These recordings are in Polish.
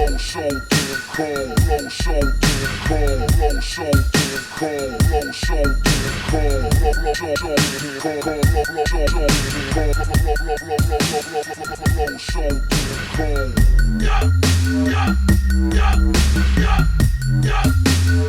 Flow so damn cold, flow so damn cold, flow so damn cold, flow so damn cold, flow so damn cold, flow so damn cold, flow so damn cold. Yeah, yeah, yeah, yeah, yeah.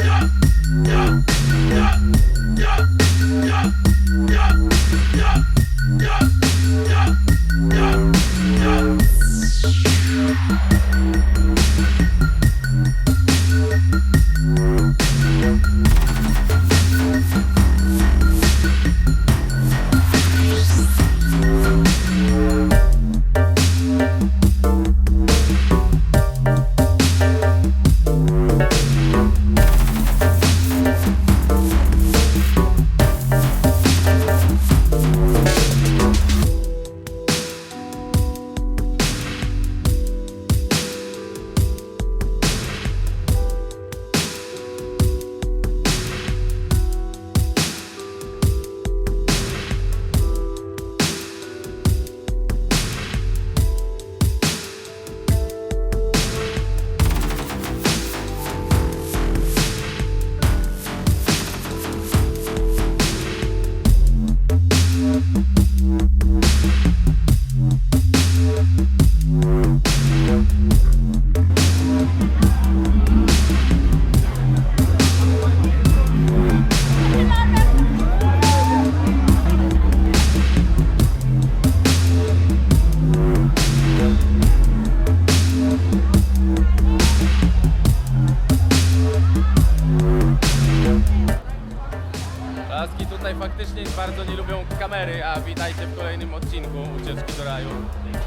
Laski tutaj faktycznie bardzo nie lubią kamery, a witajcie w kolejnym odcinku Ucieczki do raju.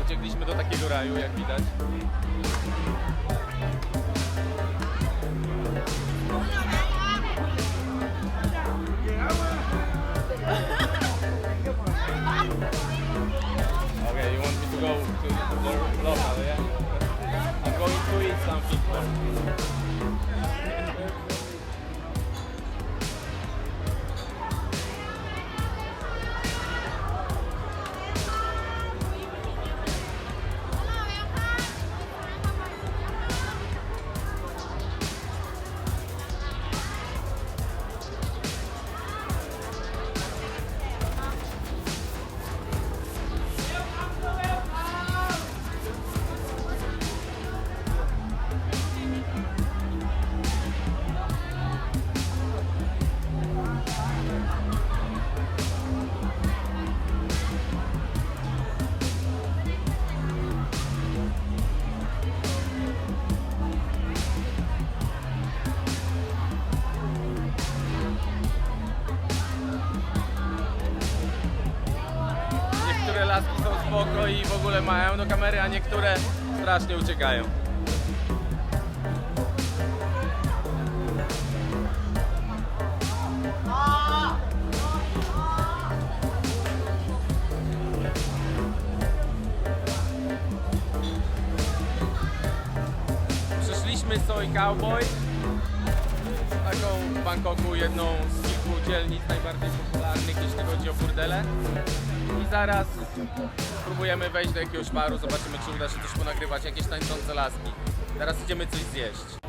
Uciekliśmy do takiego raju, jak widać. Okay, you want me to go to the local, yeah? I'm going to eat something first. Laski są spoko i w ogóle mają no kamery, a niektóre strasznie uciekają. Przeszliśmy Soy Cowboy, taką w Bangkoku jedną z kilku dzielnic najbardziej popularnych, jeśli chodzi o burdele. I zaraz spróbujemy wejść do jakiegoś baru, zobaczymy czy uda się coś ponagrywać, jakieś tańczące laski. Teraz idziemy coś zjeść.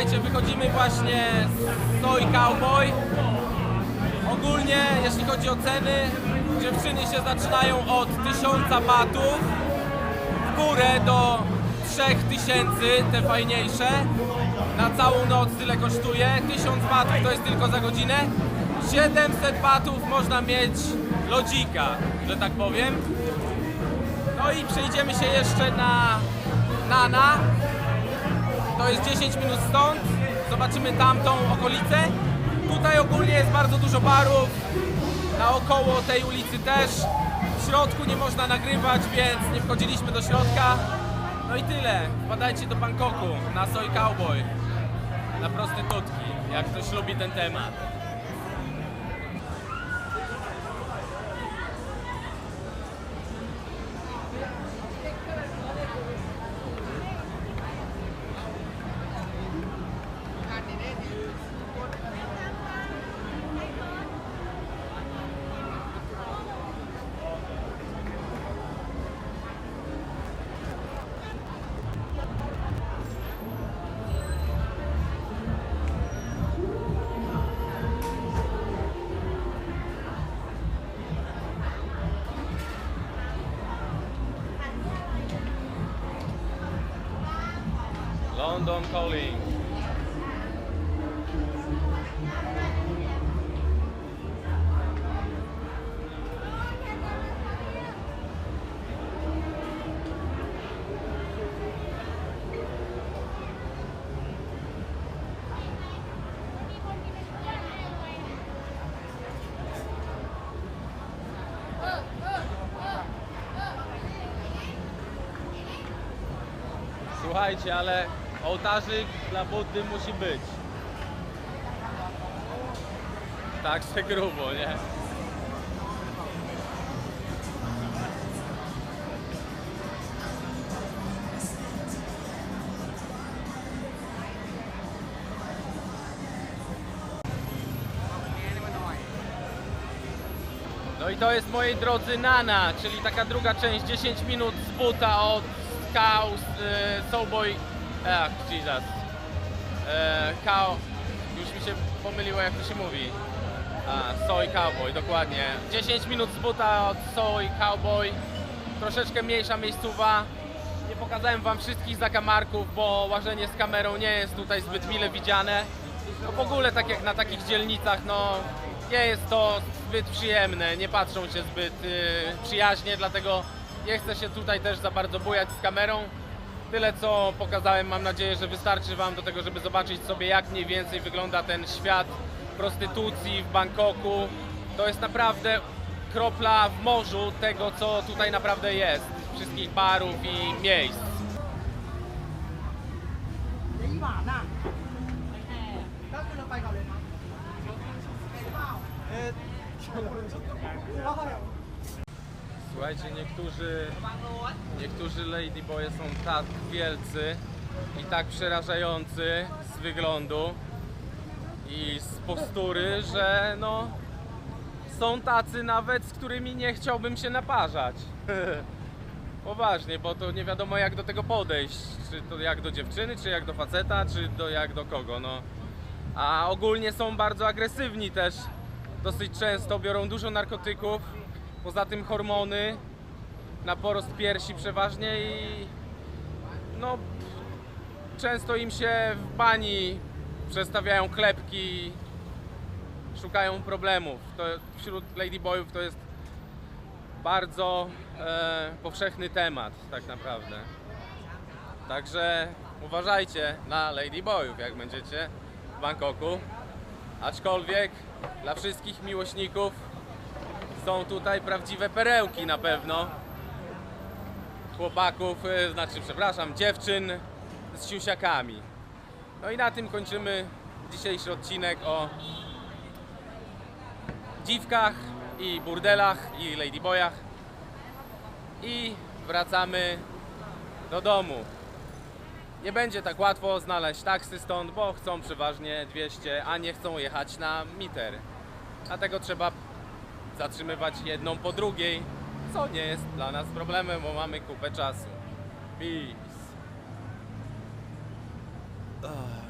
Słuchajcie, wychodzimy właśnie z Soy Cowboy. Ogólnie, jeśli chodzi o ceny, dziewczyny się zaczynają od 1000 batów w górę do 3000, te fajniejsze. Na całą noc tyle kosztuje. 1000 batów to jest tylko za godzinę. 700 batów można mieć lodzika, że tak powiem. No i przejdziemy się jeszcze na Nana. To jest 10 minut stąd. Zobaczymy tamtą okolicę. Tutaj ogólnie jest bardzo dużo barów. Naokoło tej ulicy też. W środku nie można nagrywać, więc nie wchodziliśmy do środka. No i tyle. Wpadajcie do Bangkoku na Soy Cowboy. Na prostytutki, jak ktoś lubi ten temat. London Calling. Słuchajcie, ale ołtarzyk dla Buddy musi być. Tak się grubo, nie? No i to jest moi drodzy Nana, czyli taka druga część, 10 minut z buta od Cow, e, Soulboy, ach Jesus, e, Cow, już mi się pomyliło jak to się mówi, a, Soy Cowboy, dokładnie, 10 minut z buta od Soy Cowboy, troszeczkę mniejsza miejscowa, nie pokazałem wam wszystkich zakamarków, bo łażenie z kamerą nie jest tutaj zbyt mile widziane, no w ogóle tak jak na takich dzielnicach, no nie jest to zbyt przyjemne, nie patrzą się zbyt y, przyjaźnie, dlatego nie chcę się tutaj też za bardzo bujać z kamerą. Tyle co pokazałem, mam nadzieję, że wystarczy Wam do tego, żeby zobaczyć sobie jak mniej więcej wygląda ten świat prostytucji w Bangkoku. To jest naprawdę kropla w morzu tego, co tutaj naprawdę jest. Wszystkich barów i miejsc. Słuchajcie, niektórzy, niektórzy ladyboye są tak wielcy i tak przerażający z wyglądu i z postury, że no są tacy nawet, z którymi nie chciałbym się naparzać. Poważnie, bo to nie wiadomo jak do tego podejść. Czy to jak do dziewczyny, czy jak do faceta, czy do jak do kogo, no. A ogólnie są bardzo agresywni też. Dosyć często biorą dużo narkotyków. Poza tym hormony na porost piersi przeważnie i no często im się w bani przestawiają klepki, szukają problemów. To wśród ladyboyów to jest bardzo e, powszechny temat tak naprawdę. Także uważajcie na ladyboyów, jak będziecie w Bangkoku. Aczkolwiek dla wszystkich miłośników są tutaj prawdziwe perełki na pewno. Chłopaków, e, znaczy przepraszam, dziewczyn z siusiakami. No i na tym kończymy dzisiejszy odcinek o dziwkach i burdelach i ladyboyach. I wracamy do domu. Nie będzie tak łatwo znaleźć taksy stąd, bo chcą przeważnie 200, a nie chcą jechać na meter. Dlatego trzeba zatrzymywać jedną po drugiej, co nie jest dla nas problemem, bo mamy kupę czasu. Peace. Low.